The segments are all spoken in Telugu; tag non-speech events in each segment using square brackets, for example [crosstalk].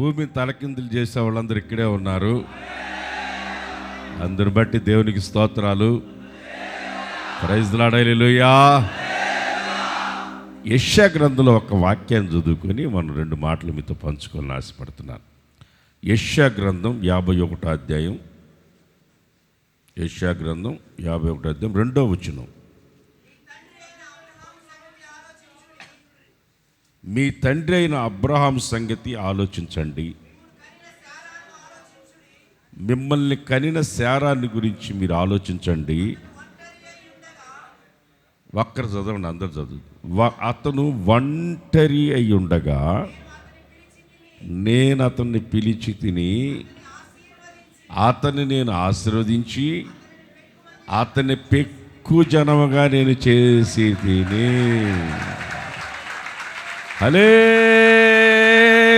భూమిని తలకిందులు చేసే వాళ్ళందరూ ఇక్కడే ఉన్నారు. అందరు బట్టి దేవునికి స్తోత్రాలు. ప్రైజ్ లాడలుయా యశ్యా గ్రంథంలో ఒక వాక్యాన్ని చదువుకొని మనం రెండు మాటలు మీతో పంచుకోవాలని ఆశపడుతున్నాను. యష్యా గ్రంథం యాభై ఒకటో అధ్యాయం. యష్యా గ్రంథం యాభై ఒకటో అధ్యాయం రెండో వచనం. మీ తండ్రి అయిన అబ్రహాం సంగతి ఆలోచించండి. మిమ్మల్ని కనిన శారాన్ని గురించి మీరు ఆలోచించండి. ఒక్కరు చదవండి అందరు చదువు. అతను ఒంటరి అయి ఉండగా నేను అతన్ని పిలిచి తిని అతన్ని నేను ఆశీర్వదించి అతన్ని పెక్కు జనముగా నేను చేసి తిని. హలేలుయా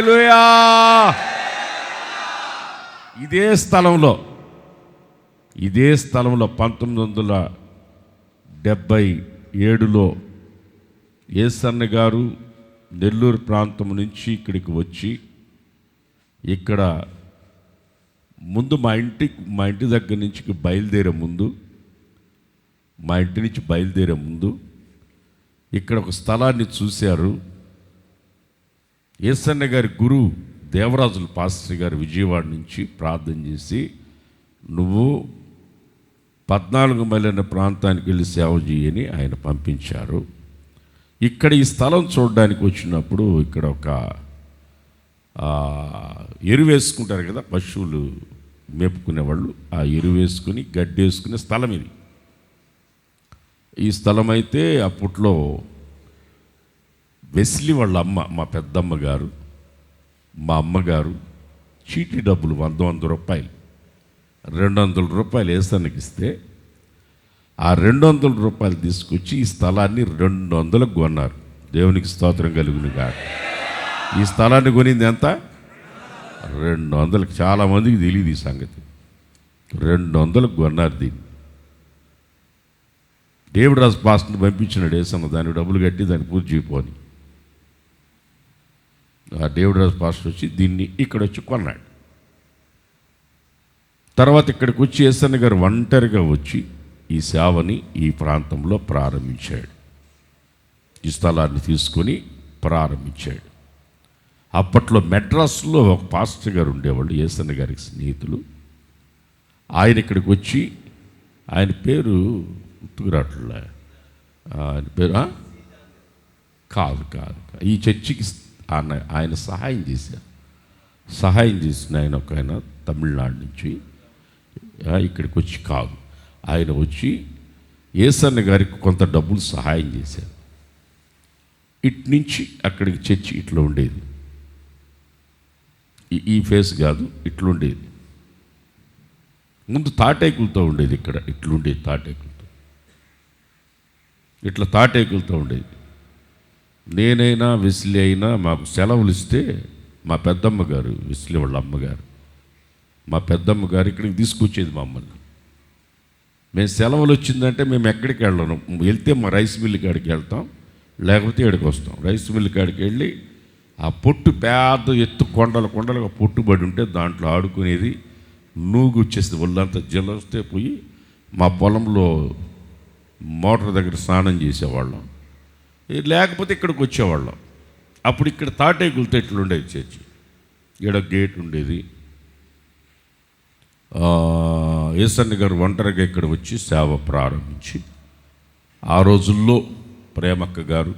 ఇదే స్థలంలో ఇదే స్థలంలో పంతొమ్మిది వందల డెబ్భై ఏడులో ఏసన్న గారు నెల్లూరు ప్రాంతం నుంచి ఇక్కడికి వచ్చి ఇక్కడ ముందు మా ఇంటి మా ఇంటి దగ్గర నుంచి బయలుదేరే ముందు మా ఇంటి నుంచి బయలుదేరే ముందు ఇక్కడ ఒక స్థలాన్ని చూశారు. ఏసన్న గారి గురువు దేవరాజుల పాస్టర్ గారు విజయవాడ నుంచి ప్రార్థన చేసి నువ్వు పద్నాలుగు మైలైన ప్రాంతానికి వెళ్ళి సేవ చేయని ఆయన పంపించారు. ఇక్కడ ఈ స్థలం చూడడానికి వచ్చినప్పుడు ఇక్కడ ఒక ఎరువు వేసుకుంటారు కదా పశువులు మేపుకునే వాళ్ళు ఆ ఎరువు వేసుకుని గడ్డి వేసుకునే స్థలం ఇది. ఈ స్థలం అయితే అప్పట్లో వెస్లీ వాళ్ళ అమ్మ మా పెద్దమ్మ గారు మా అమ్మగారు చీటీ డబ్బులు వంద వంద రూపాయలు రెండు వందల రూపాయలు వేసానికి ఇస్తే ఆ రెండు వందల రూపాయలు తీసుకొచ్చి ఈ స్థలాన్ని రెండు వందలకు కొన్నారు. దేవునికి స్తోత్రం కలుగును కాదు ఈ స్థలాన్ని కొనింది ఎంత? రెండు వందలకు. చాలామందికి తెలియదు ఈ సంగతి. రెండు వందలకు కొన్నారు దీన్ని. దేవుడు రాజు పాస్టర్ని పంపించినాడు వేసన్న దాని డబ్బులు కట్టి దాన్ని పూర్తి చేయపోని ఆ దేవుడు రాజు పాస్టర్ వచ్చి దీన్ని ఇక్కడ వచ్చి కొన్నాడు. తర్వాత ఇక్కడికి వచ్చి ఏసన్న గారు ఒంటరిగా వచ్చి ఈ సేవని ఈ ప్రాంతంలో ప్రారంభించాడు. ఈ స్థలాన్ని తీసుకొని ప్రారంభించాడు. అప్పట్లో మెడ్రాస్లో ఒక పాస్టర్ గారు ఉండేవాళ్ళు ఏసన్న గారికి స్నేహితులు. ఆయన ఇక్కడికి వచ్చి ఆయన పేరు గుర్తుకురాట్లే ఆయన పేరు కాదు కాదు. ఈ చర్చికి ఆయన ఆయన సహాయం చేశారు. సహాయం చేసిన ఆయన ఒక ఆయన తమిళనాడు నుంచి ఇక్కడికి వచ్చి కాదు. ఆయన వచ్చి ఏసన్న గారికి కొంత డబ్బులు సహాయం చేశారు. ఇటు నుంచి అక్కడికి చర్చి ఇట్లా ఉండేది. ఈ- ఈ ఫేస్ కాదు ఇట్లుండేది ముందు తాటేకులతో ఉండేది ఇక్కడ ఇట్లుండేది తాటేకులతో. ఇట్లా తాటేకులతో ఉండేది. నేనైనా విసిలి అయినా మాకు సెలవులు ఇస్తే మా పెద్దమ్మ గారు విసిలి వాళ్ళ అమ్మగారు. మా పెద్దమ్మ గారు ఇక్కడికి తీసుకొచ్చేది మమ్మల్ని. మేము సెలవులు వచ్చిందంటే మేము ఎక్కడికి వెళ్ళను. వెళ్తే మా రైస్ మిల్ కాడికి వెళ్తాం లేకపోతే ఇక్కడికి వస్తాం. రైస్ మిల్ కాడికి వెళ్ళి ఆ పొట్టు పెద్ద ఎత్తు కొండలు కొండలుగా పొట్టుబడి ఉంటే దాంట్లో ఆడుకునేది నూగు వచ్చేసి ఒళ్ళంతా జల పోయి మా పొలంలో మోటార్ దగ్గర స్నానం చేసేవాళ్ళం. లేకపోతే ఇక్కడికి వచ్చేవాళ్ళం. అప్పుడు ఇక్కడ తాటేకులతో ఇట్లా ఉండేది చర్చి. ఈడ గేట్ ఉండేది. ఏసన్న గారు ఒంటరిగా ఇక్కడ వచ్చి సేవ ప్రారంభించి ఆ రోజుల్లో ప్రేమక్క గారు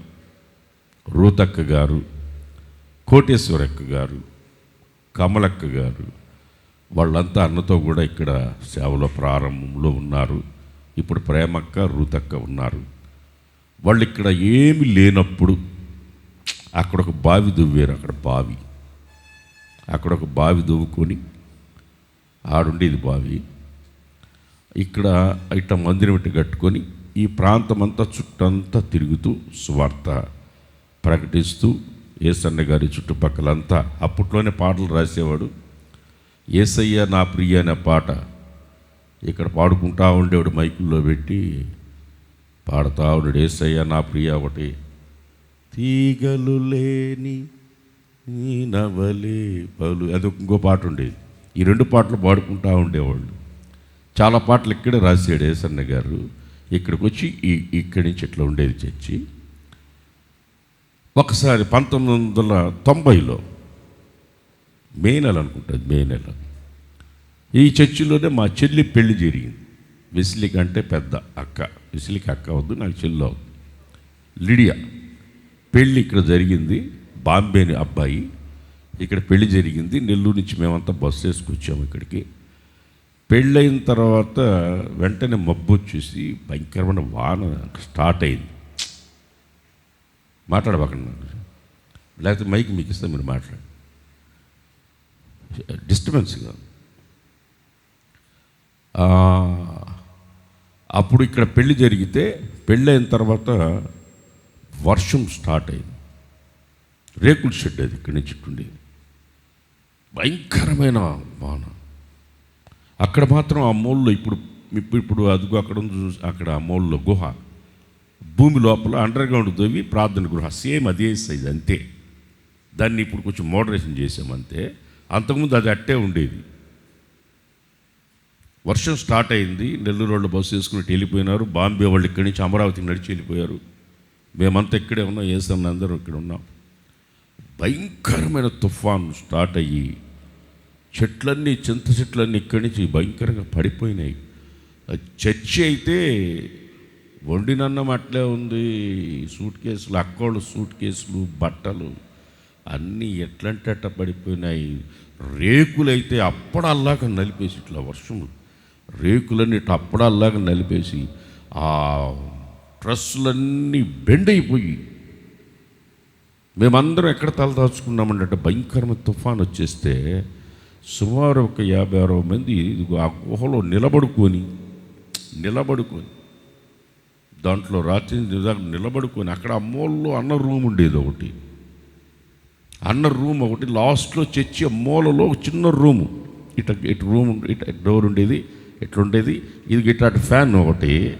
రూతక్క గారు కోటేశ్వరక్క గారు కమలక్క గారు వాళ్ళంతా అన్నతో కూడా ఇక్కడ సేవలో ప్రారంభంలో ఉన్నారు. ఇప్పుడు ప్రేమక్క రూతక్క ఉన్నారు. వాళ్ళు ఇక్కడ ఏమి లేనప్పుడు అక్కడ ఒక బావి దువ్వారు అక్కడ బావి. అక్కడ ఒక బావి దువ్వుకొని ఆడుండేది బావి. ఇక్కడ ఇట్ట మందిరం ఇట్టు కట్టుకొని ఈ ప్రాంతం అంతా చుట్టంతా తిరుగుతూ సువార్త ప్రకటిస్తూ ఏసన్న గారి చుట్టుపక్కలంతా అప్పట్లోనే పాటలు రాసేవాడు. ఏసయ్య నా ప్రియ అనే పాట ఇక్కడ పాడుకుంటా ఉండేవాడు మైకుల్లో పెట్టి పాడతావుడు ఉన్నాడు. ఏసయ్య నా ప్రియ ఒకటి తీగలు లేని నీ నవలే పలు అది ఇంకో పాట ఉండేది ఈ రెండు పాటలు పాడుకుంటూ ఉండేవాళ్ళు. చాలా పాటలు ఇక్కడే రాశాడు ఏసన్న గారు. ఇక్కడికి వచ్చి ఈ ఇక్కడి నుంచి ఇట్లా ఉండేది చర్చి. ఒకసారి పంతొమ్మిది వందల తొంభైలో మే నెల అనుకుంటుంది మే నెల. ఈ చర్చిలోనే మా చెల్లి పెళ్ళి జరిగింది. వెసిలిక కంటే పెద్ద అక్క. వెసిలిక అక్క వద్దు నాకు చెల్లు లిడియా పెళ్ళి ఇక్కడ జరిగింది బాంబేని అబ్బాయి. ఇక్కడ పెళ్ళి జరిగింది నెల్లూరు నుంచి మేమంతా బస్సు వేసుకొచ్చాము ఇక్కడికి. పెళ్ళైన తర్వాత వెంటనే మబ్బు వచ్చేసి భయంకరమైన వాన స్టార్ట్ అయింది. మాట్లాడబాకండి లేకపోతే మైక్ మీకు ఇస్తే మీరు మాట్లాడండి. డిస్టర్బెన్స్ అప్పుడు ఇక్కడ పెళ్ళి జరిగితే పెళ్ళైన తర్వాత వర్షం స్టార్ట్ అయింది. రేకుల షెడ్ అది ఇక్కడి నుంచి ఉండి భయంకరమైన వాన. అక్కడ మాత్రం ఆ మూల్లో ఇప్పుడు ఇప్పుడు ఇప్పుడు అదిగో అక్కడ ఉంది చూసి అక్కడ ఆ మూల్లో గుహ. భూమి లోపల అండర్ గ్రౌండ్ తవ్వి ప్రార్థన గృహ. సేమ్ అదే సైజ్ అంతే. దాన్ని ఇప్పుడు కొంచెం మోడరేషన్ చేసాం అంతే అంతకుముందు అది అట్టే ఉండేది. వర్షం స్టార్ట్ అయింది. నెల్లూరు వాళ్ళు బస్సు వేసుకుని వెళ్ళిపోయినారు. బాంబే వాళ్ళు ఇక్కడి నుంచి అమరావతికి నడిచి వెళ్ళిపోయారు. మేమంతా ఇక్కడే ఉన్నాం. ఏసన్న అందరూ ఇక్కడ ఉన్నాం. భయంకరమైన తుఫాన్ స్టార్ట్ అయ్యి చెట్లన్నీ చింత చెట్లన్నీ ఇక్కడి నుంచి భయంకరంగా పడిపోయినాయి. ఆ చర్చి అయితే వండినన్నం అట్లే ఉంది. సూట్ కేసులు అక్కోళ్ళు సూట్ కేసులు బట్టలు అన్నీ ఎట్లంటే అట్ట పడిపోయినాయి. రేకులైతే అప్పడల్లాగా నలిపేసి ఇట్లా వర్షం రేకులన్నీ టప్పడాల్లాగా నలిపేసి ఆ ట్రస్సులన్నీ బెండ్ అయిపోయి మేమందరం ఎక్కడ తలదాచుకున్నామంటే భయంకరమైన తుఫాన్ వచ్చేస్తే సుమారు ఒక యాభై అరవై మంది ఆ గుహలో నిలబడుకొని నిలబడుకొని దాంట్లో రాత్రి నిదా- నిలబడుకొని అక్కడ అమ్మోళ్ళు అన్న రూమ్ ఉండేది ఒకటి. అన్న రూమ్ ఒకటి లాస్ట్లో చర్చి మూలలో ఒక చిన్న రూము. ఇట ఇటు రూమ్ ఇట డోర్ ఉండేది. ఎట్లుండేది? ఇది ఇట్లాంటి ఫ్యాన్ ఒకటి.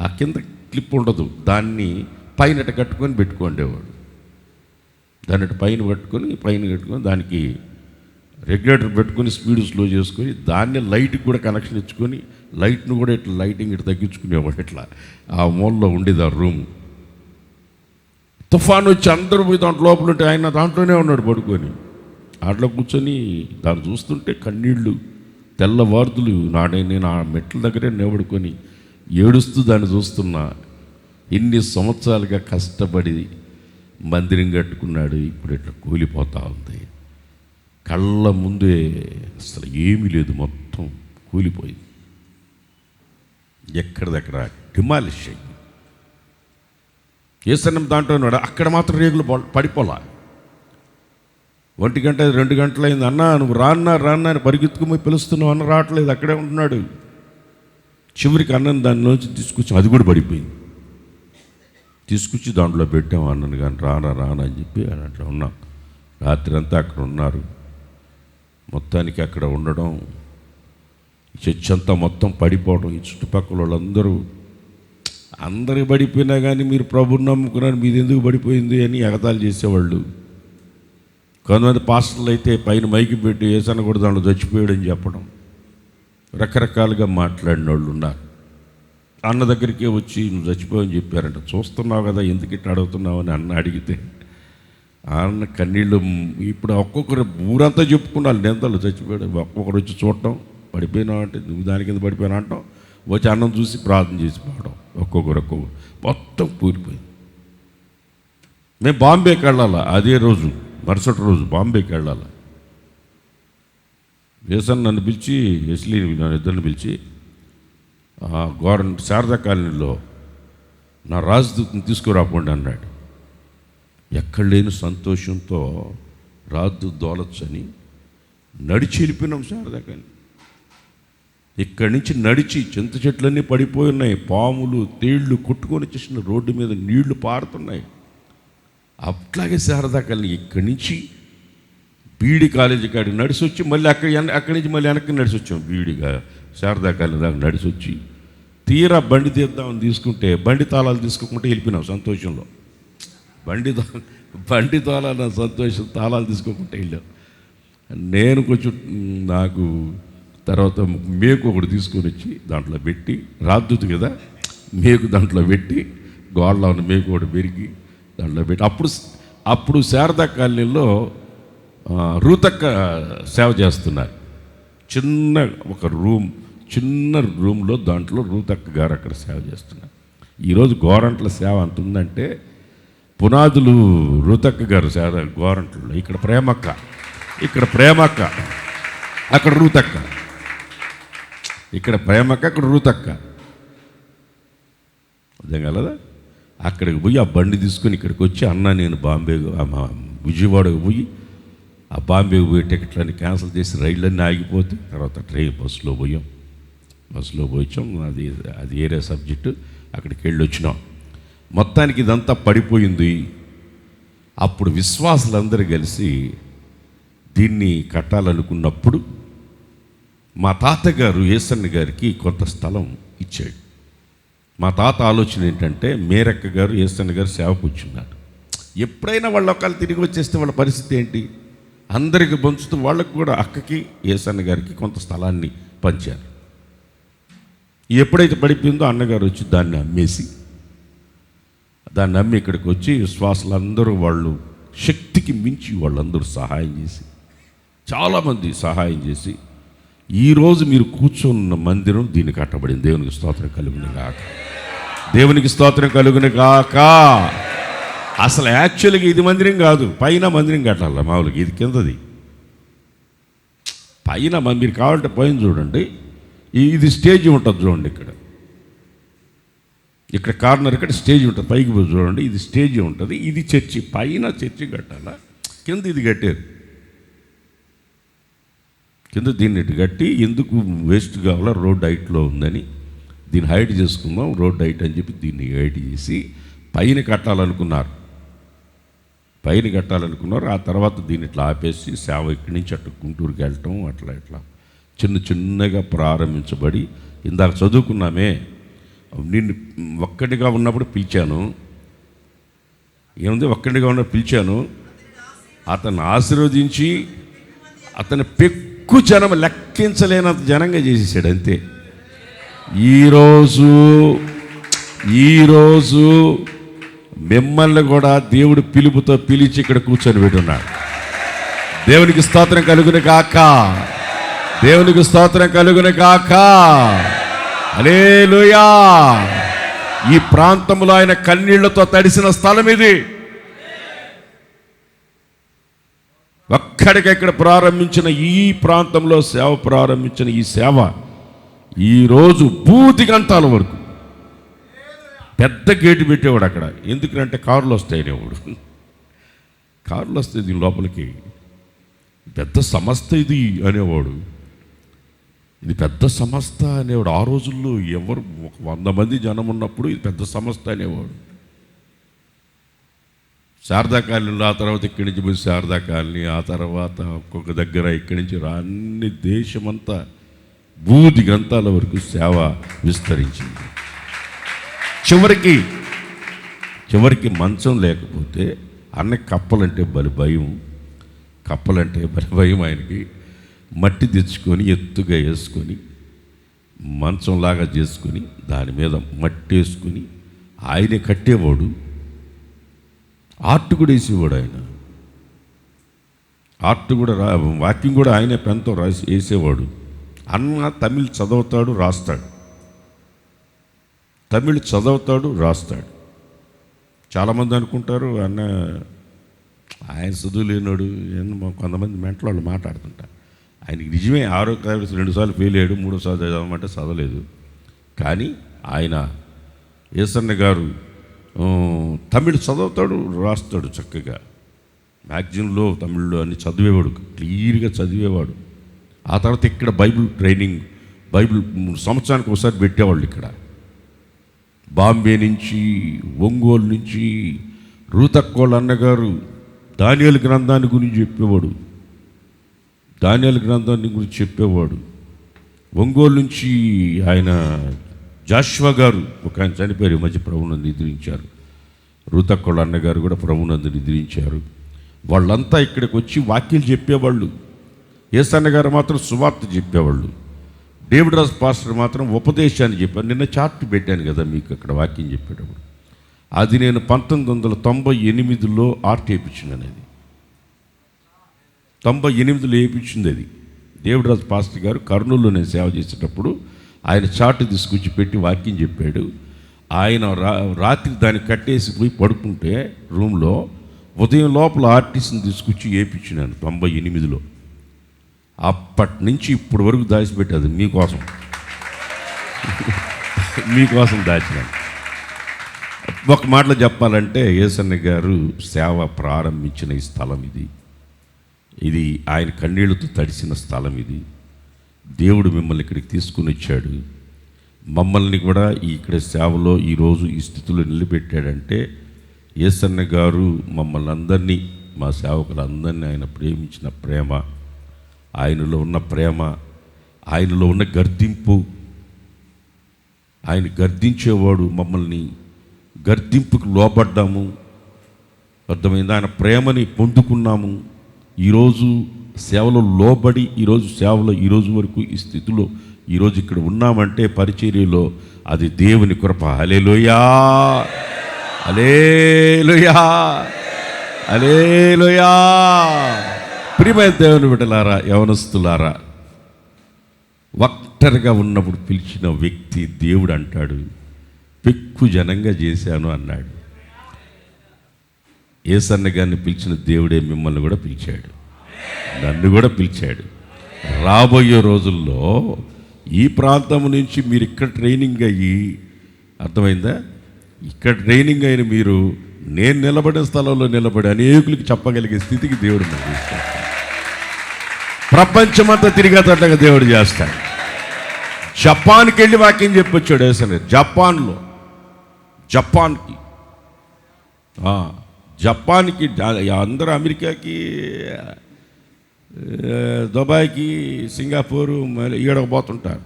ఆ కింద క్లిప్ ఉండదు. దాన్ని పైన ఇట కట్టుకొని పెట్టుకోండేవాడు. దాన్ని ఇటు పైన పట్టుకొని పైన కట్టుకొని దానికి రెగ్యులేటర్ పెట్టుకొని స్పీడ్ స్లో చేసుకొని దాన్ని లైట్కి కూడా కనెక్షన్ ఇచ్చుకొని లైట్ను కూడా ఇట్లా లైటింగ్ ఇట్లా తగ్గించుకునేవాడు ఇట్లా. ఆ మూలలో ఉండేది ఆ రూమ్. తుఫాన్ వచ్చి అందరూ పోయి దాంట్లో లోపల ఉంటే ఆయన దాంట్లోనే ఉన్నాడు పడుకొని. ఆటలో కూర్చొని దాన్ని చూస్తుంటే కన్నీళ్ళు తెల్లవార్దులు నాడే నేను ఆ మెట్ల దగ్గరే నిలబడుకొని ఏడుస్తూ దాన్ని చూస్తున్నా. ఇన్ని సంవత్సరాలుగా కష్టపడి మందిరం కట్టుకున్నాడు ఇప్పుడు ఇట్లా కూలిపోతూ ఉంది. కళ్ళ ముందే అసలు ఏమీ లేదు మొత్తం కూలిపోయింది. ఎక్కడిదక్కడ డిమాలిష్ అయ్యింది ఏసన్నం దాంట్లో ఉన్నాడు? అక్కడ మాత్రం రేగులు పడ- పడిపోలా. ఒంటి గంట రెండు గంటలైంది. అన్న నువ్వు రాన్నా రాన్నా అని పరిగెత్తుకుపోయి పిలుస్తున్నావు అన్న రావట్లేదు అక్కడే ఉంటున్నాడు. చివరికి అన్నం దానిలోంచి తీసుకొచ్చి అది కూడా పడిపోయింది. తీసుకొచ్చి దాంట్లో పెట్టాం అన్నను కానీ రానా రానా అని చెప్పి అట్లా ఉన్నాం. రాత్రి అంతా అక్కడ ఉన్నారు. మొత్తానికి అక్కడ ఉండడం చర్చ్ అంతా మొత్తం పడిపోవడం ఈ చుట్టుపక్కల వాళ్ళందరూ అందరు పడిపోయినా కానీ మీరు ప్రభుని నమ్ముకున్నారు మీది ఎందుకు పడిపోయింది అని ఎగతాలు చేసేవాళ్ళు. కొంతమంది పాస్టర్లు అయితే పైన మైకి పెట్టి ఏసన్న కూడా దాంట్లో చచ్చిపోయాడని చెప్పడం. రకరకాలుగా మాట్లాడిన వాళ్ళు ఉన్నారు. అన్న దగ్గరికే వచ్చి నువ్వు చచ్చిపోవని చెప్పారంట. చూస్తున్నావు కదా ఎందుకు ఇట్లా అడుగుతున్నావు? అని అన్న అడిగితే ఆ అన్న కన్నీళ్ళు ఇప్పుడు ఒక్కొక్కరు ఊరంతా చెప్పుకున్నారు నిందలు చచ్చిపోయాడు ఒక్కొక్కరు వచ్చి చూడటం పడిపోయినావు అంటే నువ్వు దాని కింద పడిపోయినా అంటాం వచ్చి అన్నం చూసి ప్రార్థన చేసి పోవడం ఒక్కొక్కరు ఒక్కొక్కరు. మొత్తం కూలిపోయింది. మేము బాంబేకి వెళ్ళాలా అదే రోజు. మరుసటి రోజు బాంబేకి వెళ్ళాలి. వేసన్ నన్ను పిలిచి ఎస్లీ నన్ను ఇద్దరిని పిలిచి గవర్నమెంట్ శారదా కాలనీలో నా రాజదూతని తీసుకురాకుండా అన్నాడు. ఎక్కడ లేని సంతోషంతో రాజు దోలొచ్చని నడిచి వెళ్ళిపోయినాం శారదా కాలనీ. ఇక్కడి నుంచి నడిచి చింత చెట్లన్నీ పడిపోయి ఉన్నాయి. పాములు తేళ్ళు కొట్టుకొని వచ్చేసిన రోడ్డు మీద నీళ్ళు పారుతున్నాయి. అట్లాగే శారదా కళ్ళు ఇక్కడి నుంచి బీడి కాలేజీ కాడికి నడిచి వచ్చి మళ్ళీ అక్కడ అక్కడి నుంచి మళ్ళీ వెనక్కి నడిచి వచ్చాం బీడిగా. శారదా కాలేజీ దాకా నడిచి వచ్చి తీరా బండి తీద్దామని తీసుకుంటే బండి తాళాలు తీసుకోకుండా వెళ్ళిపోయినాం సంతోషంలో. బండి బండి తాళాలు నా సంతోషం తాళాలు తీసుకోకుండా వెళ్ళాం. నేను కొంచెం నాకు తర్వాత మేకు ఒకటి తీసుకొని వచ్చి దాంట్లో పెట్టి రాద్దు కదా మేకు దాంట్లో పెట్టి గోడలో ఉన్న మేకు ఒకటి పెరిగి దాంట్లో పెట్టి అప్పుడు అప్పుడు శారదా కాలనీలో రూతక్క సేవ చేస్తున్నారు. చిన్న ఒక రూమ్ చిన్న రూమ్లో దాంట్లో రూతక్క గారు అక్కడ సేవ చేస్తున్నారు. ఈరోజు గోరంట్ల సేవ అంత ఉందంటే పునాదులు రూతక్క గారు సేవ గోరంట్లలో. ఇక్కడ ప్రేమక్క ఇక్కడ ప్రేమక్క అక్కడ రూతక్క. ఇక్కడ ప్రేమక్క అక్కడ రూతక్క. అర్థం కలదా? అక్కడికి పోయి ఆ బండి తీసుకొని ఇక్కడికి వచ్చి అన్న నేను బాంబే మా విజయవాడకు పోయి ఆ బాంబేకి పోయి టికెట్లన్నీ క్యాన్సిల్ చేసి రైళ్ళన్నీ ఆగిపోతే తర్వాత ట్రైన్ బస్సులో పోయాం. బస్సులో పోయించాం అది అది ఏరే సబ్జెక్టు. అక్కడికి వెళ్ళి వచ్చినాం. మొత్తానికి ఇదంతా పడిపోయింది. అప్పుడు విశ్వాసులందరూ కలిసి దీన్ని కట్టాలనుకున్నప్పుడు మా తాతగారు ఏసన్న గారికి కొంత స్థలం ఇచ్చాడు. మా తాత ఆలోచన ఏంటంటే మేరక్క గారు ఏసన్న గారు సేవ కూర్చున్నాడు ఎప్పుడైనా వాళ్ళు ఒకళ్ళు తిరిగి వచ్చేస్తే వాళ్ళ పరిస్థితి ఏంటి? అందరికి పంచుతూ వాళ్ళకు కూడా అక్కకి ఏసన్న గారికి కొంత స్థలాన్ని పంచారు. ఎప్పుడైతే పడిపోయిందో అన్నగారు వచ్చి దాన్ని అమ్మేసి దాన్ని అమ్మి ఇక్కడికి వచ్చి విశ్వాసులందరూ వాళ్ళు శక్తికి మించి వాళ్ళందరూ సహాయం చేసి చాలామంది సహాయం చేసి ఈరోజు మీరు కూర్చున్న మందిరం దీన్ని కట్టబడింది. దేవునికి స్తోత్రం కలుగుని గాక. దేవునికి స్తోత్రం కలుగుని గాక. అసలు యాక్చువల్గా ఇది మందిరం కాదు. పైన మందిరం కట్టాలి? మామూలుగా ఇది కిందది. పైన మీరు కావాలంటే పైన చూడండి. ఇది స్టేజ్ ఉంటుంది చూడండి ఇక్కడ. ఇక్కడ కార్నర్ ఇక్కడ స్టేజ్ ఉంటుంది. పైకి పోయి చూడండి. ఇది స్టేజ్ ఉంటుంది. ఇది చర్చి. పైన చర్చి కట్టాలా? కింద ఇది కట్టారు కింద దీన్ని ఇటు కట్టి ఎందుకు వేస్ట్ కావాలా రోడ్ హైట్లో ఉందని. దీన్ని హైట్ చేసుకుందాం రోడ్ హైట్ అని చెప్పి దీన్ని హైట్ చేసి పైన కట్టాలనుకున్నారు. పైన కట్టాలనుకున్నారు ఆ తర్వాత దీన్ని ఇట్లా ఆపేసి సేవ ఇక్కడి నుంచి అటు గుంటూరుకి వెళ్ళటం అట్లా ఇట్లా చిన్న చిన్నగా ప్రారంభించబడి ఇందాక చదువుకున్నామే నిన్ను ఒక్కడిగా ఉన్నప్పుడు పిలిచాను. ఏముంది ఒక్కడిగా ఉన్నప్పుడు పిలిచాను. అతను ఆశీర్వదించి అతని ఎక్కువ జనం లెక్కించలేనంత జనంగా చేసేసాడు అంతే. ఈరోజు ఈరోజు మిమ్మల్ని కూడా దేవుడు పిలుపుతో పిలిచి ఇక్కడ కూర్చొని పెట్టున్నాడు. దేవునికి స్తోత్రం కలుగుని కాక దేవునికి స్తోత్రం కలుగుని కాక అలేలుయా ఈ ప్రాంతంలో ఆయన కన్నీళ్ళతో తడిసిన స్థలం ఇది. అక్కడికక్కడ ప్రారంభించిన ఈ ప్రాంతంలో సేవ ప్రారంభించిన ఈ సేవ ఈరోజు బూతి గంటాల వరకు. పెద్ద గేటు పెట్టేవాడు అక్కడ. ఎందుకంటే కారులు వస్తాయి అనేవాడు కారులు వస్తాయి దీని లోపలికి. పెద్ద సంస్థ ఇది అనేవాడు. ఇది పెద్ద సంస్థ అనేవాడు. ఆ రోజుల్లో ఎవరు ఒక వంద మంది జనం ఉన్నప్పుడు ఇది పెద్ద సంస్థ అనేవాడు. శారదా కాలనీలో ఆ తర్వాత ఇక్కడి నుంచి పోయి శారదా కాలనీ ఆ తర్వాత ఒక్కొక్క దగ్గర ఇక్కడి నుంచి రా- అన్ని దేశమంతా బూది గ్రంథాల వరకు సేవ విస్తరించింది. చివరికి చివరికి మంచం లేకపోతే అన్న కప్పలంటే బలి భయం కప్పలంటే బలి భయం ఆయనకి. మట్టి తెచ్చుకొని ఎత్తుగా వేసుకొని మంచంలాగా చేసుకొని దాని మీద మట్టి వేసుకొని ఆయనే కట్టేవాడు. ఆర్ట్ కూడా వేసేవాడు ఆయన. ఆర్ట్ కూడా రా వాక్యం కూడా ఆయనే పెన్తో రాసి వేసేవాడు. అన్న తమిళ్ చదువుతాడు రాస్తాడు. తమిళ్ చదువుతాడు రాస్తాడు. చాలామంది అనుకుంటారు అన్న ఆయన చదువు లేనాడు కొంతమంది మెంటల వాళ్ళు మాట్లాడుతుంటారు. ఆయనకి నిజమే ఆరో క్లాస్ రెండుసార్లు ఫెయిల్ అయ్యాడు మూడోసారి చదవమంటే చదవలేదు. కానీ ఆయన ఏసన్న గారు తమిళ్ చదువుతాడు రాస్తాడు చక్కగా. మ్యాగజిన్లో తమిళ్ళో అన్ని చదివేవాడు క్లియర్గా చదివేవాడు. ఆ తర్వాత ఇక్కడ బైబిల్ ట్రైనింగ్ బైబిల్ సంవత్సరానికి ఒకసారి పెట్టేవాళ్ళు ఇక్కడ. బాంబే నుంచి ఒంగోలు నుంచి రూతక్కోళ్ళ అన్నగారు దానియలు గ్రంథాన్ని గురించి చెప్పేవాడు. దానియలు గ్రంథాన్ని గురించి చెప్పేవాడు. ఒంగోలు నుంచి ఆయన జాష్వా గారు ఒక ఆయన చనిపోయారు ఈ మధ్య ప్రభునందు నిద్రించారు. రుతక్కోళ్ళ అన్నగారు కూడా ప్రభునందు నిద్రించారు. వాళ్ళంతా ఇక్కడికి వచ్చి వాక్యలు చెప్పేవాళ్ళు. ఏసన్న అన్నగారు మాత్రం సువార్త చెప్పేవాళ్ళు. డేవిడ్ రాజ్ పాస్టర్ మాత్రం ఉపదేశాన్ని చెప్పాను నిన్న చార్ట్ పెట్టాను కదా మీకు అక్కడ వాక్యం చెప్పేటప్పుడు. అది నేను పంతొమ్మిది వందల తొంభై ఎనిమిదిలో ఆర్ట్ వేయించినాను అది తొంభై ఎనిమిదిలో వేయించింది అది. డేవిడ్ పాస్టర్ గారు కర్నూలులో నేను సేవ చేసేటప్పుడు ఆయన చాటు తీసుకొచ్చి పెట్టి వాక్యం చెప్పాడు. ఆయన రా రాత్రి దాన్ని కట్టేసి పోయి పడుకుంటే రూమ్లో ఉదయం లోపల ఆర్టిస్ట్ని తీసుకొచ్చి వేయించినాను తొంభై ఎనిమిదిలో. అప్పటి నుంచి ఇప్పటి వరకు దాచిపెట్టేది మీకోసం. [laughs] మీకోసం దాచినాను. ఒక మాటలో చెప్పాలంటే యేసన్న గారు సేవ ప్రారంభించిన ఈ స్థలం ఇది. ఇది ఆయన కన్నీళ్ళతో తడిసిన స్థలం ఇది. దేవుడు మిమ్మల్ని ఇక్కడికి తీసుకుని వచ్చాడు. మమ్మల్ని కూడా ఇక్కడ సేవలో ఈరోజు ఈ స్థితిలో నిలబెట్టాడంటే ఏసన్న గారు మమ్మల్ని అందరినీ మా సేవకులందరినీ ఆయన ప్రేమించిన ప్రేమ ఆయనలో ఉన్న ప్రేమ ఆయనలో ఉన్న గర్దింపు ఆయన గర్దించేవాడు మమ్మల్ని గర్దింపుకు లోపడ్డాము అర్థమైంది? ఆయన ప్రేమని పొందుకున్నాము. ఈరోజు సేవలో లోబడి ఈరోజు సేవలో ఈరోజు వరకు ఈ స్థితిలో ఈరోజు ఇక్కడ ఉన్నామంటే పరిచర్యలో అది దేవుని కృప. అలేలోయా అలేలుయా అలేలుయా ప్రియమైన దేవుని బిడ్డలారా యవనస్తులారా ఒక్కరిగా ఉన్నప్పుడు పిలిచిన వ్యక్తి దేవుడు అంటాడు పెక్కు జనంగా చేశాను అన్నాడు. ఏసన్న గారిని పిలిచిన దేవుడే మిమ్మల్ని కూడా పిలిచాడు. నన్ను కూడా పిలిచాడు. రాబోయే రోజుల్లో ఈ ప్రాంతం నుంచి మీరు ఇక్కడ ట్రైనింగ్ అయ్యి అర్థమైందా? ఇక్కడ ట్రైనింగ్ అయిన మీరు నేను నిలబడిన స్థలంలో నిలబడి అనేకులకి చెప్పగలిగే స్థితికి దేవుడు ప్రపంచమంతా తిరిగేటట్టుగా దేవుడు చేస్తాడు. జపాన్కి వెళ్ళి వాక్యం చెప్పొచ్చాడు వేసనే జపాన్లో జపాన్కి. జపాన్కి అందరూ అమెరికాకి దుబాయ్కి సింగపూరు మళ్ళీ ఈడకు పోతుంటారు.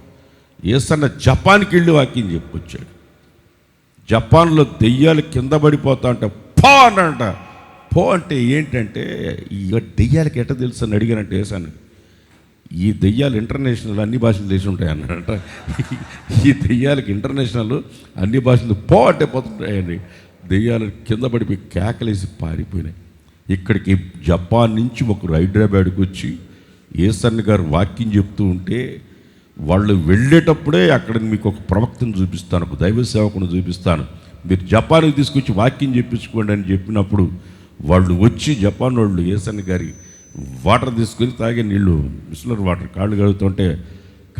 ఏసన్న జపాన్కి వెళ్ళి వాక్యం చెప్పొచ్చాడు జపాన్లో దెయ్యాలు కింద పడిపోతా అంటే పో అనంట పో అంటే ఏంటంటే ఈ దెయ్యాలకి ఎట్ట తెలుసు అని అడిగానంటే వేసాను ఈ దెయ్యాలు ఇంటర్నేషనల్ అన్ని భాషలు తెలిసి ఉంటాయి అన్నాడంట. ఈ దెయ్యాలకి ఇంటర్నేషనల్ అన్ని భాషలు పో అంటే పోతుంటాయండి. దెయ్యాలు కింద పడిపోయి కేకలేసి పారిపోయినాయి. ఇక్కడికి జపాన్ నుంచి ఒకరు హైదరాబాద్కి వచ్చి ఏసన్న గారు వాక్యం చెప్తూ ఉంటే వాళ్ళు వెళ్ళేటప్పుడే అక్కడ మీకు ఒక ప్రవక్తను చూపిస్తాను ఒక దైవ సేవకుని చూపిస్తాను. మీరు జపాన్కి తీసుకొచ్చి వాక్యం చెప్పించుకోండి అని చెప్పినప్పుడు వాళ్ళు వచ్చి జపాన్ వాళ్ళు ఏసన్న గారి వాటర్ తీసుకొని తాగే నీళ్ళు మిస్లర్ వాటర్ కాళ్ళు కడుగుతుంటే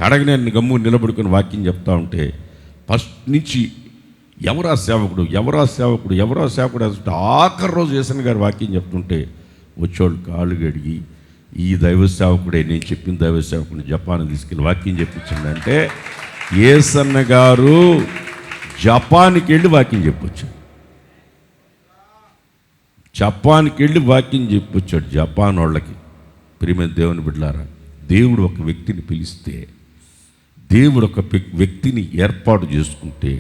కడగనే గమ్ము నిలబడుకొని వాక్యం చెప్తా ఉంటే ఫస్ట్ నుంచి ఎవరా సేవకుడు ఎవరా సేవకుడు ఎవరా సేవకుడు అంటే ఆఖరి రోజు యేసన్ గారు వాక్యం చెప్తుంటే వచ్చేవాళ్ళు కాళ్ళు గడిగి ఈ దైవ సేవకుడే నేను చెప్పిన దైవ సేవకుడిని జపాన్ తీసుకెళ్ళి వాక్యం చెప్పించండి అంటే ఏసన్న గారు జపాన్కి వెళ్ళి వాక్యం చెప్పొచ్చాడు జపాన్కి వెళ్ళి వాక్యం చెప్పొచ్చాడు జపాన్ వాళ్ళకి. ప్రియమైన దేవుని బిడ్డారా దేవుడు ఒక వ్యక్తిని పిలిస్తే దేవుడు ఒక వ్యక్తిని ఏర్పాటు చేసుకుంటే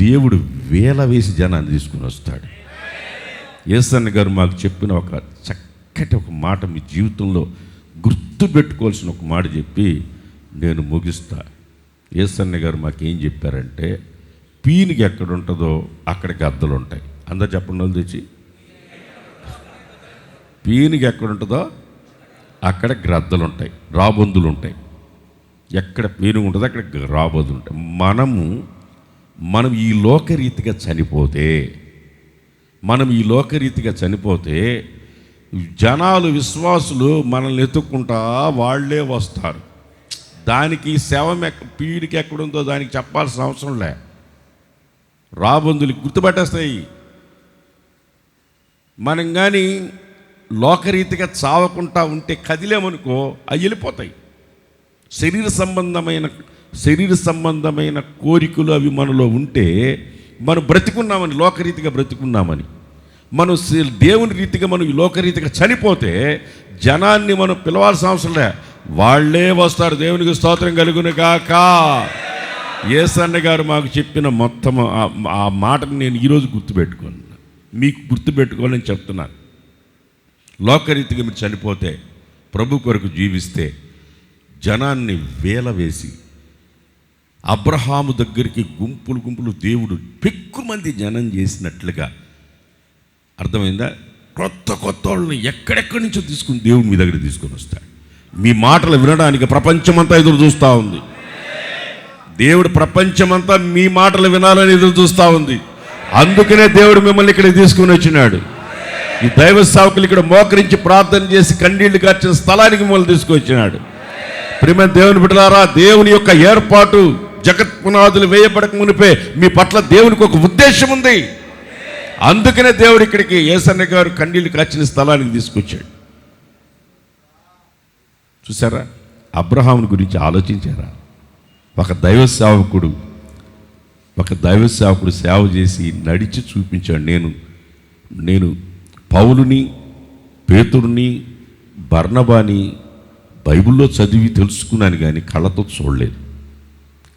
దేవుడు వేల వేసి జనాన్ని తీసుకుని వస్తాడు. ఏసన్న గారు మాకు చెప్పిన ఒక చక్కటి ఒక మాట మీ జీవితంలో గుర్తు పెట్టుకోవాల్సిన ఒక మాట చెప్పి నేను ముగిస్తా. ఏసన్న గారు మాకేం చెప్పారంటే పీనికి ఎక్కడ ఉంటుందో అక్కడ గద్దలు ఉంటాయి. అందరు చెప్పండి వాళ్ళు తెచ్చి. పీనికి ఎక్కడ ఉంటుందో అక్కడ గ్రద్దలు ఉంటాయి రాబందులు ఉంటాయి. ఎక్కడ పీనుగు ఉంటుందో అక్కడ రాబోదులు ఉంటాయి. మనము మనం ఈ లోకరీతిగా చనిపోతే మనం ఈ లోకరీతిగా చనిపోతే జనాలు విశ్వాసులు మనల్ని ఎత్తుక్కుంటా వాళ్ళే వస్తారు. దానికి శవం ఎక్క పీడికి ఎక్కడుందో దానికి చెప్పాల్సిన అవసరం లే. రాబందులు గుర్తుపెట్టేస్తాయి. మనం కానీ లోకరీతిగా చావకుండా ఉంటే కదిలేమనుకో అవి వెళ్ళిపోతాయి. శరీర సంబంధమైన శరీర సంబంధమైన కోరికలు అవి మనలో ఉంటే మనం బ్రతికున్నామని లోకరీతిగా బ్రతికున్నామని. మనం దేవుని రీతిగా మనం లోకరీతిగా చనిపోతే జనాన్ని మనం పిలవాల్సిన అవసరం లే. వాళ్ళే వస్తారు. దేవునికి స్తోత్రం కలుగును కాక ఏసన్న గారు మాకు చెప్పిన మొత్తం ఆ- ఆ మాటను నేను ఈరోజు గుర్తుపెట్టుకున్నాను. మీకు గుర్తుపెట్టుకోవాలని చెప్తున్నాను. లోకరీతిగా మీరు చనిపోతే ప్రభు కొరకు జీవిస్తే జనాన్ని వేల వేసి అబ్రహాము దగ్గరికి గుంపులు గుంపులు దేవుడు పెక్కు మంది జనం చేసినట్లుగా. అర్థమైందా? కొత్త కొత్త వాళ్ళని ఎక్కడెక్కడి నుంచో తీసుకుని దేవుడు మీ దగ్గర తీసుకొని వస్తాడు. మీ మాటలు వినడానికి ప్రపంచమంతా ఎదురు చూస్తూ ఉంది. దేవుడు ప్రపంచమంతా మీ మాటలు వినాలని ఎదురు చూస్తూ ఉంది. అందుకనే దేవుడు మిమ్మల్ని ఇక్కడ తీసుకుని వచ్చినాడు. ఈ దైవ సేవకులు ఇక్కడ మోకరించి ప్రార్థన చేసి కన్నీళ్ళు కార్చిన స్థలానికి మిమ్మల్ని తీసుకొచ్చినాడు. ప్రేమ దేవుని బిడ్డలారా దేవుని యొక్క ఏర్పాటు జగత్ పునాదులు వేయబడక మునిపే మీ పట్ల దేవునికి ఒక ఉద్దేశం ఉంది. అందుకనే దేవుడు ఇక్కడికి ఏసన్న గారు కండీలు కాచిన స్థలానికి తీసుకొచ్చాడు. చూసారా అబ్రహాముని గురించి ఆలోచించారా? ఒక దైవ సేవకుడు ఒక దైవ సేవకుడు సేవ చేసి నడిచి చూపించాడు. నేను నేను పౌలుని పేతుడిని బర్ణబాని బైబిల్లో చదివి తెలుసుకున్నాను కానీ కళ్ళతో చూడలేదు.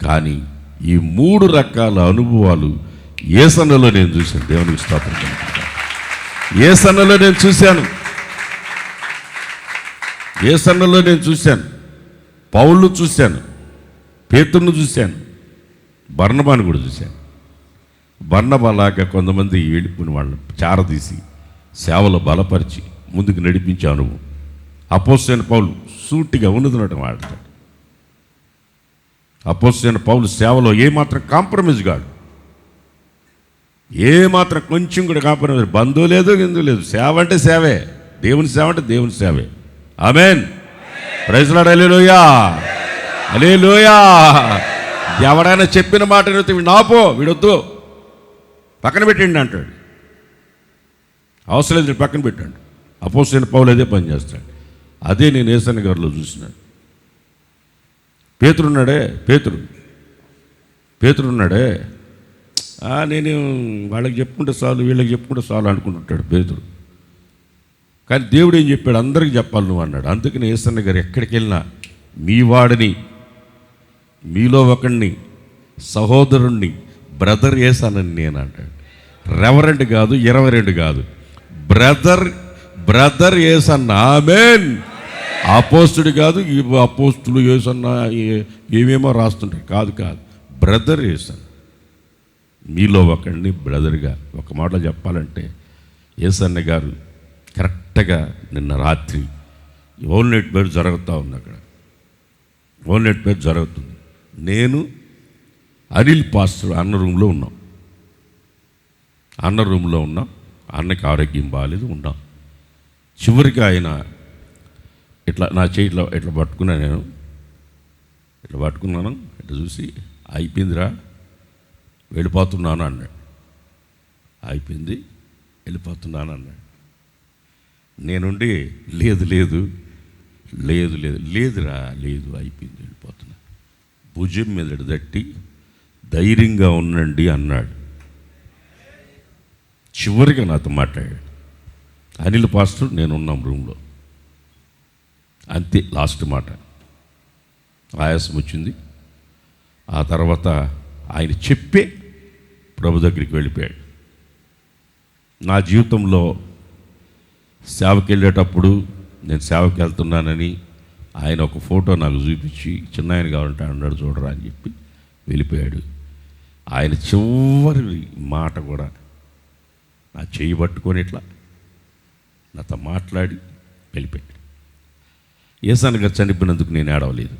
కానీ ఈ మూడు రకాల అనుభవాలు ఏ సన్నలో నేను చూశాను? దేవునికి స్తోత్రం. ఏ సన్నలో నేను చూశాను? ఏ సన్నలో నేను చూశాను? పౌళ్ళు చూశాను పేతుర్ను చూశాను బర్ణబాను కూడా చూశాను. బర్ణబాలాగా కొంతమంది వెళ్ళిపోయిన వాళ్ళు చారదీసి సేవలు బలపరిచి ముందుకు నడిపించే అనుభవం. అపోసైన పౌలు సూటిగా ఉన్నది వాడతాడు అపోసిన పౌలు సేవలో ఏమాత్రం కాంప్రమైజ్ కాడు. ఏమాత్రం కొంచెం కూడా కాంప్రమైజ్ బంధువు లేదు గిందు లేదు. సేవ అంటే సేవే. దేవుని సేవ అంటే దేవుని సేవే. ఆమెన్. ప్రైజ్లాడ్ అలేలోయా అలేలోయా ఎవడైనా చెప్పిన మాట వీడు నాపో వీడొద్దు. పక్కన పెట్టండి అంటాడు. అవసరం లేదు పక్కన పెట్టండి. అపోసిన పౌలు అదే పని చేస్తాడు. అదే నేను ఏసన్న గారిలో చూసినాను. పేతురున్నాడే? పేతురు. పేతురున్నాడే? నేను వాళ్ళకి చెప్పుకుంటే చాలు వీళ్ళకి చెప్పుకుంటే చాలు అనుకుంటుంటాడు పేతురు. కానీ దేవుడు ఏం చెప్పాడు? అందరికి చెప్పాలి నువ్వు అన్నాడు. అందుకని ఏసన్న గారు ఎక్కడికి వెళ్ళినా మీ వాడిని మీలో ఒకడిని సహోదరుణ్ణి బ్రదర్ ఏసానని నేను అంటాడు. రెవరెండ్ కాదు ఇరవై రెండు కాదు. Brother brother Esanna. ఆమెన్. అపోస్తుడు కాదు ఈ అపోస్తులు ఏసన్న ఏ- ఏమేమో రాస్తుంటారు. కాదు కాదు. బ్రదర్ ఏసన్న మీలో ఒకడిని బ్రదర్గా ఒక మాట చెప్పాలంటే ఏసన్న గారు కరెక్ట్గా నిన్న రాత్రి ఓన్ నెట్ పేరు జరుగుతూ ఉంది అక్కడ. ఓన్ నెట్ పేరు జరుగుతుంది. నేను అనిల్ పాస్టర్ అన్న రూమ్లో ఉన్నాం. అన్న రూమ్లో ఉన్నాం. అన్నకి ఆరోగ్యం బాగాలేదు ఉన్నాం. చివరికి ఆయన ఇట్లా నా చేయి ఇట్లా ఇట్లా నేను. ఇట్లా పట్టుకున్నాను ఇట్లా చూసి అయిపోయిందిరా వెళ్ళిపోతున్నాను అన్నాడు. అయిపోయింది వెళ్ళిపోతున్నాను అన్నాడు. నేనుండి లేదు లేదు లేదు లేదు లేదురా లేదు అయిపోయింది వెళ్ళిపోతున్నా. భుజం మీద తట్టి ధైర్యంగా ఉండండి అన్నాడు. చివరిగా నాతో మాట్లాడాడు. అనిల్ పాస్టర్ నేనున్నాం రూమ్లో. అంతే లాస్ట్ మాట. ఆయాసం వచ్చింది. ఆ తర్వాత ఆయన చెప్పే ప్రభు దగ్గరికి వెళ్ళిపోయాడు. నా జీవితంలో సేవకి వెళ్ళేటప్పుడు నేను సేవకి వెళ్తున్నానని ఆయన ఒక ఫోటో నాకు చూపించి చిన్న ఆయన కావాలంటే అన్నాడు చూడరా అని చెప్పి వెళ్ళిపోయాడు. ఆయన చివరి మాట కూడా నా చేయి పట్టుకొని ఇట్లా నాతో మాట్లాడి వెళ్ళిపోయాడు. ఏసాన్ గారు చనిపోయినందుకు నేను ఏడవలేదు.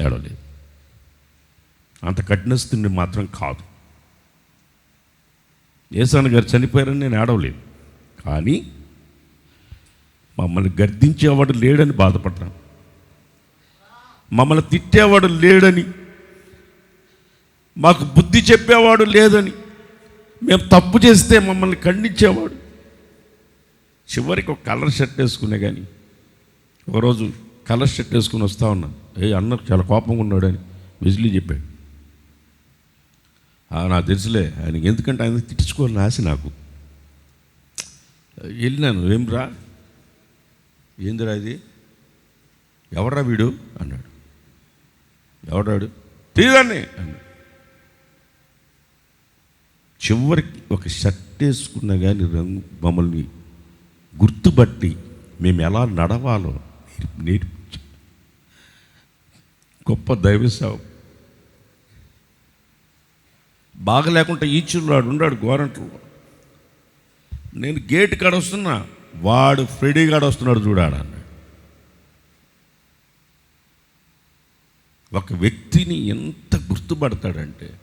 ఏడవలేదు. అంత కఠినస్తుని మాత్రం కాదు. ఏసాన్ గారు చనిపోయారని నేను ఏడవలేదు. కానీ మమ్మల్ని గర్దించేవాడు లేడని బాధపడ్డాను. మమ్మల్ని తిట్టేవాడు లేడని మాకు బుద్ధి చెప్పేవాడు లేదని మేము తప్పు చేస్తే మమ్మల్ని ఖండించేవాడు చివరికి ఒక కలర్ షర్ట్ వేసుకునే కానీ ఒకరోజు కలర్ షర్ట్ వేసుకుని వస్తూ ఉన్నాను ఏ అన్న చాలా కోపంగా ఉన్నాడు అని విజిలీ చెప్పాడు. నాకు తెలుసులే ఆయనకి ఎందుకంటే ఆయన తిట్టించుకోవాలని ఆశ నాకు. వెళ్ళినాను ఏం రా ఏందిరా ఇది? ఎవడ్రా వీడు? అన్నాడు. ఎవడాడు తీయదాన్ని అన్నాడు. చివరికి ఒక షర్ట్ వేసుకున్నా కానీ రంగు మమ్మల్ని గుర్తుపట్టి మేము ఎలా నడవాలో నేర్పి- నేర్పించ. గొప్ప దైవ సేవ. బాగా లేకుండా ఈచున్నాడు ఉన్నాడు గోరంట్లో. నేను గేట్ కాడ వస్తున్నా వాడు ఫ్రెడీ కాడ వస్తున్నాడు చూడాడు ఒక వ్యక్తిని ఎంత గుర్తుపడతాడంటే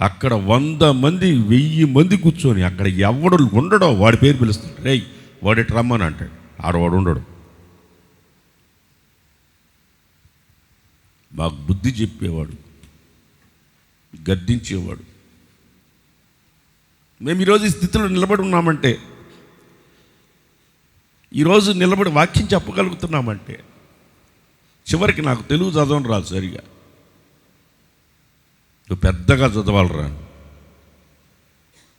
అక్కడ వంద మంది వెయ్యి మంది కూర్చొని అక్కడ ఎవడు ఉండడో వాడి పేరు పిలుస్తాడు రే వాడి రమ్మని అంటాడు. ఆడవాడు ఉండడు. మాకు బుద్ధి చెప్పేవాడు గద్దించేవాడు. మేము ఈరోజు ఈ స్థితిలో నిలబడి ఉన్నామంటే ఈరోజు నిలబడి వాక్యం చెప్పగలుగుతున్నామంటే చివరికి నాకు తెలుగు చదవడం రాదు సరిగా. నువ్వు పెద్దగా చదవాలరా.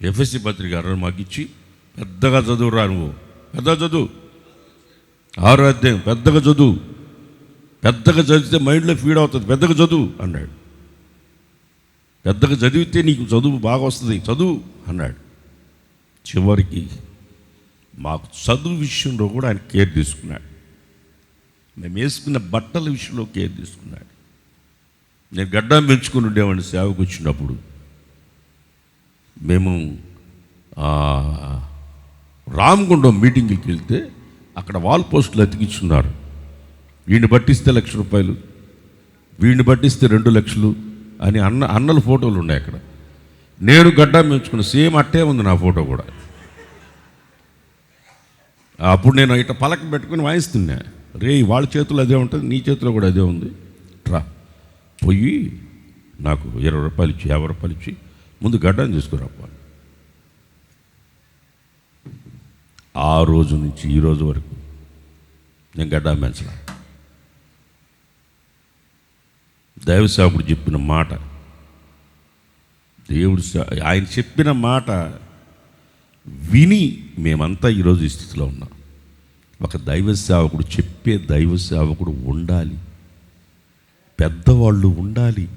ఎఫ్ఎస్సి పత్రిక అర మాకు ఇచ్చి పెద్దగా చదువురా నువ్వు. పెద్ద చదువు. ఆరో అధ్యాయం పెద్దగా చదువు. పెద్దగా చదివితే మైండ్లో ఫీడ్ అవుతుంది. పెద్దగా చదువు అన్నాడు. పెద్దగా చదివితే నీకు చదువు బాగా వస్తుంది. చదువు అన్నాడు. చివరికి మాకు చదువు విషయంలో కూడా ఆయన కేర్ తీసుకున్నాడు. మేము వేసుకున్న బట్టల విషయంలో కేర్ తీసుకున్నాడు. నేను గడ్డం పెంచుకుని ఉండేవాడిని సేవకు వచ్చినప్పుడు. మేము రామగుండం మీటింగ్కి వెళ్తే అక్కడ వాల్ పోస్టులు అతికించున్నారు. వీడిని పట్టిస్తే లక్ష రూపాయలు వీడిని పట్టిస్తే రెండు లక్షలు అని అన్న అన్నల ఫోటోలు ఉన్నాయి అక్కడ. నేను గడ్డం పెంచుకున్న సేమ్ అట్టే ఉంది నా ఫోటో కూడా. అప్పుడు నేను ఇట్లా పలక పెట్టుకుని వాయిస్తున్నా. రే వాళ్ళ చేతిలో అదే ఉంటుంది నీ చేతిలో కూడా అదే ఉంది. పోయి నాకు ఇరవై రూపాయలు ఇచ్చి యాభై రూపాయలు ఇచ్చి ముందు గడ్డం తీసుకురాపా ఆ రోజు నుంచి ఈ రోజు వరకు నేను గడ్డ పెంచలా. దైవ సేవకుడు చెప్పిన మాట దేవుడు ఆయన చెప్పిన మాట విని మేమంతా ఈరోజు ఈ స్థితిలో ఉన్నాం. ఒక దైవ సేవకుడు చెప్పే దైవ సేవకుడు ఉండాలి. పెద్దవాళ్ళు ఉండాలి.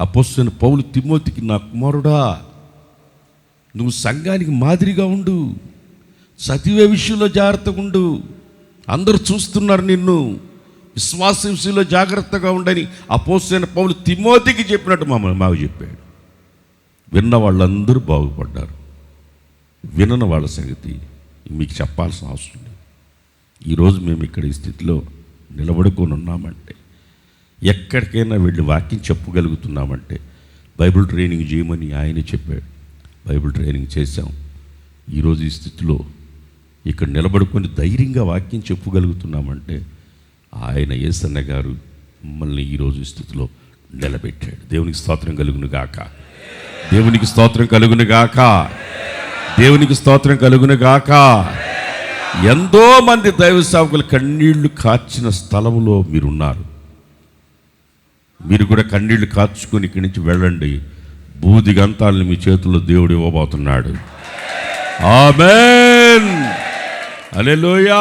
అపోస్తున్న పౌలు తిమ్మోతికి నా కుమారుడా నువ్వు సంఘానికి మాదిరిగా ఉండు చదివే విషయంలో జాగ్రత్తగా ఉండు. అందరూ చూస్తున్నారు నిన్ను. విశ్వాస విషయంలో జాగ్రత్తగా ఉండని అపోస్తున్న పౌలు తిమోతికి చెప్పినట్టు మమ్మల్ని మాకు చెప్పాడు. విన్న వాళ్ళందరూ బాగుపడ్డారు. వినని వాళ్ళ సంగతి మీకు చెప్పాల్సిన అవసరం లేదు. ఈరోజు మేము ఇక్కడ ఈ స్థితిలో నిలబడుకొని ఉన్నామంటే ఎక్కడికైనా వెళ్ళి వాక్యం చెప్పగలుగుతున్నామంటే బైబిల్ ట్రైనింగ్ చేయమని ఆయన చెప్పాడు. బైబిల్ ట్రైనింగ్ చేశాం. ఈరోజు ఈ స్థితిలో ఇక్కడ నిలబడుకొని ధైర్యంగా వాక్యం చెప్పగలుగుతున్నామంటే ఆయన ఏసన్న గారు మమ్మల్ని ఈరోజు స్థితిలో నిలబెట్టాడు. దేవునికి స్తోత్రం కలుగును గాక. దేవునికి స్తోత్రం కలుగును గాక. దేవునికి స్తోత్రం కలుగును గాక. ఎంతో మంది దైవ సేవకులు కన్నీళ్ళు కార్చిన స్థలంలో మీరున్నారు. మీరు కూడా కన్నీళ్ళు కార్చుకొని ఇక్కడి నుంచి వెళ్ళండి. బూది గంతాలను మీ చేతుల్లో దేవుడు ఇవ్వబోతున్నాడు. ఆమెన్. అలెలోయా